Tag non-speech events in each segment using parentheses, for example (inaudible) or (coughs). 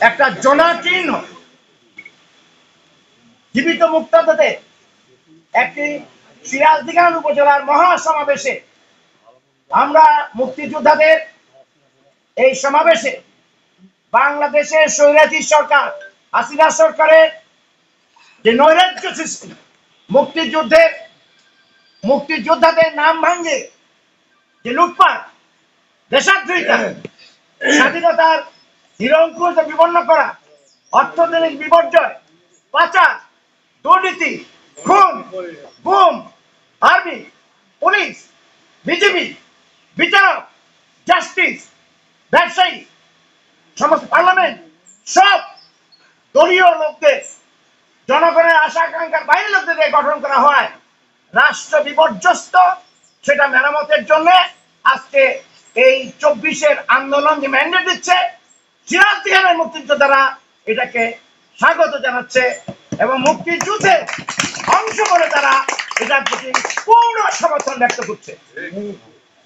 একটা জনাকীর্ণ জীবিত মুক্তাদাতে একটি সিরাজদিগান উপজেলার মহাসমাবেশে আমরা মুক্তিযোদ্ধাদের এই সমাবেশে বাংলাদেশের স্বৈরাচী সরকার হাসিনা সরকারের যে নৈরাজ্য সৃষ্টি মুক্তিযুদ্ধের মুক্তিযোদ্ধাদের নাম ভাঙ্গে যে লুটপাট দেশাদ্রোহিতা (coughs) স্বাধীনতার নিরঙ্কুশ বিপন্ন করা, অর্থনৈতিক বিপর্যয়, পাচার, দুর্নীতি, খুন, গুম আর্মি পুলিশ বিজেপি বিচারক, জাস্টিস, ব্যবসায়ী, সমস্ত পার্লামেন্ট, সব দলীয় লোকদের, জনগণের আশা আকাঙ্ক্ষার বাইরে লোকদের গঠন করা হয়। রাষ্ট্র বিপর্যস্ত, সেটা মেরামতের জন্য আজকে এই চব্বিশের আন্দোলন যে ম্যান্ডেট দিচ্ছে সিরাজ দিহানের মুক্তিযোদ্ধারা এটাকে স্বাগত জানাচ্ছে এবং মুক্তিযুদ্ধে অংশ করে তারা এটার প্রতি পূর্ণ সমর্থন ব্যক্ত করছে।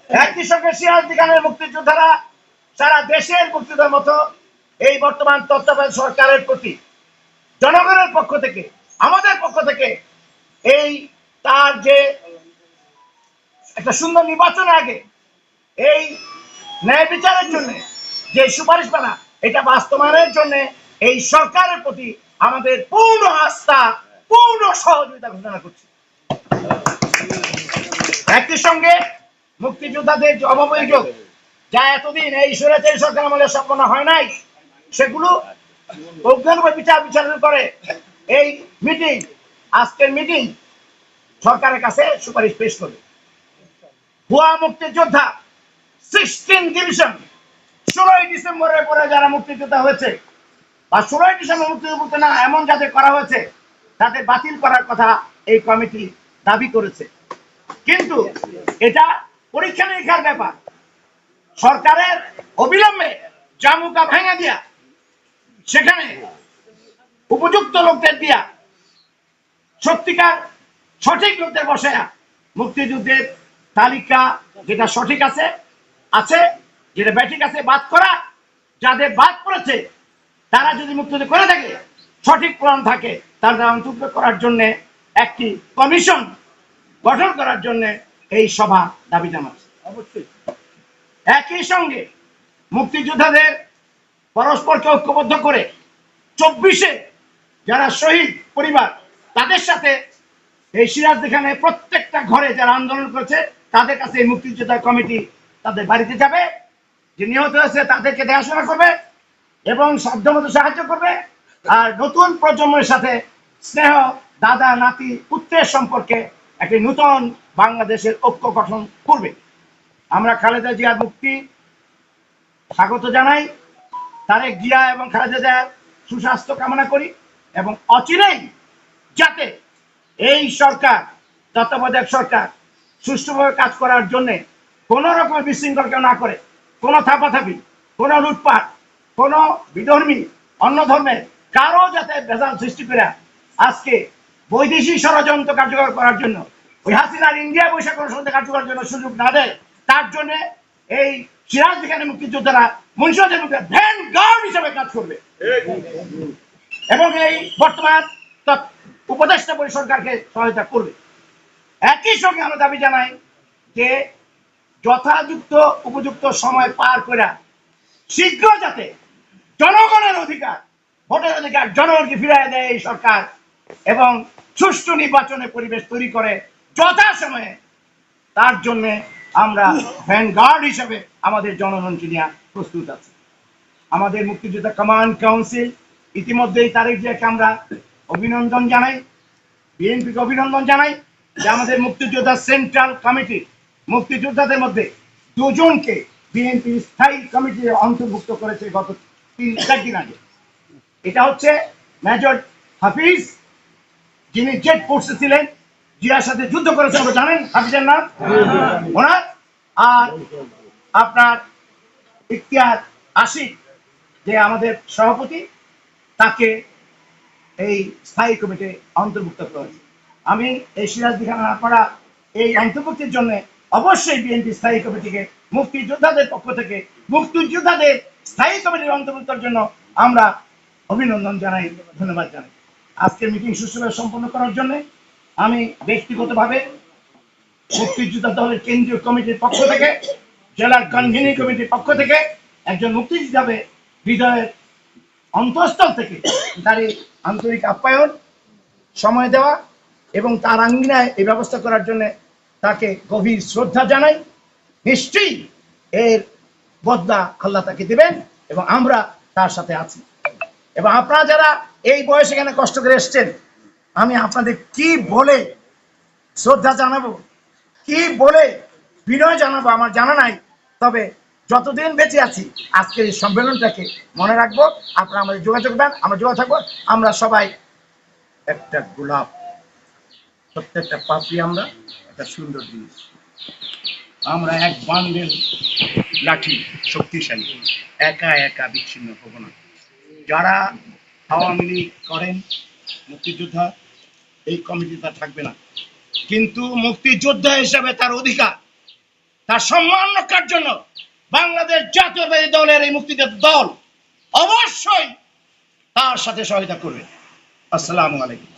একই সঙ্গে সিরাজ দিহানের মুক্তিযোদ্ধারা সারা দেশের মুক্তিযোদ্ধার মতো এই বর্তমান তত্ত্বাবধায়ক সরকারের প্রতি, জনগণের পক্ষ থেকে, আমাদের পক্ষ থেকে এই তার যে একটা সুন্দর নির্বাচন আগে এই ন্যায় বিচারের জন্য যে সুপারিশ পানা এটা বাস্তবায়নের জন্য এই সরকারের প্রতি আমাদের পূর্ণ আস্থা, পূর্ণ সহযোগিতা ঘোষণা করছি। একই সঙ্গে মুক্তিযোদ্ধাদের যে অবৈযোগ যা এতদিন এই স্বৈরাচারী সরকার আমলে সম্পন্ন হয় নাই, সেগুলো বিচার বিচার করে। এই মিটিং, আজকের মিটিং সরকারের কাছে সুপারিশ পেশ করবে। ভুয়া মুক্তিযোদ্ধা, সিক্সটিন ডিভিশন ষোলোই ডিসেম্বরের পরে যারা মুক্তিযোদ্ধা হয়েছে, বা ষোলোই ডিসেম্বর মুক্তিযুদ্ধ না, এমন যাদের করা হয়েছে, তাদের বাতিল করার কথা এই কমিটি দাবি করেছে। কিন্তু এটা পরীক্ষা নিরীক্ষার ব্যাপার। সরকারের অবিলম্বে জামুকা ভেঙে দিয়া, সেখানে উপযুক্ত লোকদের দিয়া, সত্যিকার সঠিক লোকদের বসায়া মুক্তিযুদ্ধের তালিকা যেটা সঠিক আছে আছে যেটা ব্যাঠিক আছে বাদ করা যাদের বাদ পড়েছে তারা যদি মুক্তিযুদ্ধ করে থাকে সঠিক প্রমাণ থাকে তারা অন্তর্ভুক্ত করার জন্য একটি কমিশন গঠন করার জন্য এই সভা দাবি জানাচ্ছে। অবশ্যই। একই সঙ্গে মুক্তিযোদ্ধাদের পরস্পরকে ঐক্যবদ্ধ করে চব্বিশে যারা শহীদ পরিবার তাদের সাথে এই সিরাজ দেখানে প্রত্যেকটা ঘরে যারা আন্দোলন করেছে তাদের কাছে এই মুক্তিযোদ্ধা কমিটি তাদের বাড়িতে যাবে। যে নিহত হয়েছে, তাদেরকে দেখাশোনা করবে এবং সাধ্যমতো সাহায্য করবে। আর নতুন প্রজন্মের সাথে স্নেহ, দাদা, নাতি, পুত্রের সম্পর্কে একটি নূতন বাংলাদেশের ঐক্য গঠন করবে। আমরা খালেদা জিয়ার মুক্তি স্বাগত জানাই। তারেক জিয়া এবং খালেদা জিয়ার সুস্বাস্থ্য কামনা করি এবং অচিরেই যাতে এই সরকার, তত্ত্বাবধায়ক সরকার সুষ্ঠুভাবে কাজ করার জন্য কোনো রকম বিশৃঙ্খল কেউ না করে। কোনো থাপাথাপি কোনো লুটপাট, কোনো বিধর্মী অন্য ধর্মের কারও যাতে ভেজাল সৃষ্টি করে আজকে বৈদেশিক ষড়যন্ত্র কার্যকর করার জন্য ওই হাসিনার ইন্ডিয়া বৈশাখ ষড়যন্ত্র কার্যকর জন্য সুযোগ না দেয় তার জন্য এই সিরাজ যেখানে মুক্তিযোদ্ধারা মুন্সিবাদের মুখে ভ্যান গার্ড হিসেবে কাজ করবে। এবং এই বর্তমান উপদেষ্টা পরিসরকারকে সহায়তা করবে। একই সঙ্গে আমরা দাবি জানাই যে যথাযুক্ত, উপযুক্ত সময় পার করে শীঘ্র যাতে জনগণের অধিকার, ভোটের অধিকার জনগণকে ফিরিয়ে দেয় এই সরকার এবং সুষ্ঠু নির্বাচনের পরিবেশ তৈরি করে যথাসময়ে তার জন্য আমরা ভ্যানগার্ড হিসেবে আমাদের জনগণকে নিয়ে প্রস্তুত আছি। আমাদের মুক্তিযোদ্ধা কমান্ড কাউন্সিল ইতিমধ্যেই তারেক জিয়াকে আমরা অভিনন্দন জানাই, বিএনপিকে অভিনন্দন জানাই যে আমাদের মুক্তিযোদ্ধা সেন্ট্রাল কমিটি মুক্তিযোদ্ধাদের মধ্যে দুজনকে বিএনপি স্থায়ী কমিটি অন্তর্ভুক্ত করেছে গত তিন, চার দিন আগে। এটা হচ্ছে মেজর হাফিজ, যিনি জেট ফোর্সে ছিলেন, জিয়ার সাথে যুদ্ধ করেছেন আপনারা জানেন হাফিজের নাম? ওনার। আর আপনার ইখতিয়ার আশিক, যে আমাদের সভাপতি, তাকে এই স্থায়ী কমিটি অন্তর্ভুক্ত করেছে। আমি এই সিরাজ দিখান আপনারা এই অন্তর্ভুক্তির জন্য অবশ্যই বিএনপি স্থায়ী কমিটিকে মুক্তিযোদ্ধাদের পক্ষ থেকে, মুক্তিযোদ্ধাদের স্থায়ী কমিটির অন্তর্ভুক্তের জন্য আমরা অভিনন্দন জানাই, ধন্যবাদ জানাই। আজকের মিটিং সুষ্ঠুভাবে সম্পন্ন করার জন্য আমি ব্যক্তিগতভাবে মুক্তিযোদ্ধা দলের কেন্দ্রীয় কমিটির পক্ষ থেকে, জেলার কনভেনিং কমিটির পক্ষ থেকে একজন মুক্তিযোদ্ধা হিসাবে হৃদয়ের অন্তঃস্থল থেকে তার আন্তরিক আপ্যায়ন, সময় দেওয়া এবং তার আঙ্গিনায় এই ব্যবস্থা করার জন্য তাকে গভীর শ্রদ্ধা জানাই। নিশ্চয়ই এর বদলা আল্লাহ তাকে দিবেন এবং আমরা তার সাথে আছি। এবং আপনারা যারা এই বয়সে এখানে কষ্ট করে এসছেন, আমি আপনাদের কি বলে শ্রদ্ধা জানাব? কি বলে বিনয় জানাব? আমার জানা নাই। তবে যতদিন বেঁচে আছি, আজকের এই সম্মেলনটাকে মনে রাখব। আপনারা আমাদের যোগাযোগ দেন, আমরা যোগাযোগ থাকব আমরা সবাই একটা গোলাপ প্রত্যেকটা পাপড়ি আমরা, একটা সুন্দর জিনিস। আমরা এক বান্ডেল লাঠি শক্তিশালী, একা একা বিচ্ছিন্ন হব না। যারা আওয়ামী লীগ করেন, মুক্তিযোদ্ধা, এই কমিটিটা থাকবে না। কিন্তু মুক্তিযোদ্ধা হিসাবে তার অধিকার, তার সম্মান রক্ষার জন্য বাংলাদেশ জাতীয়তাবাদী দলের এই মুক্তিযোদ্ধা দল অবশ্যই তার সাথে সহায়তা করবে। আসসালামু আলাইকুম।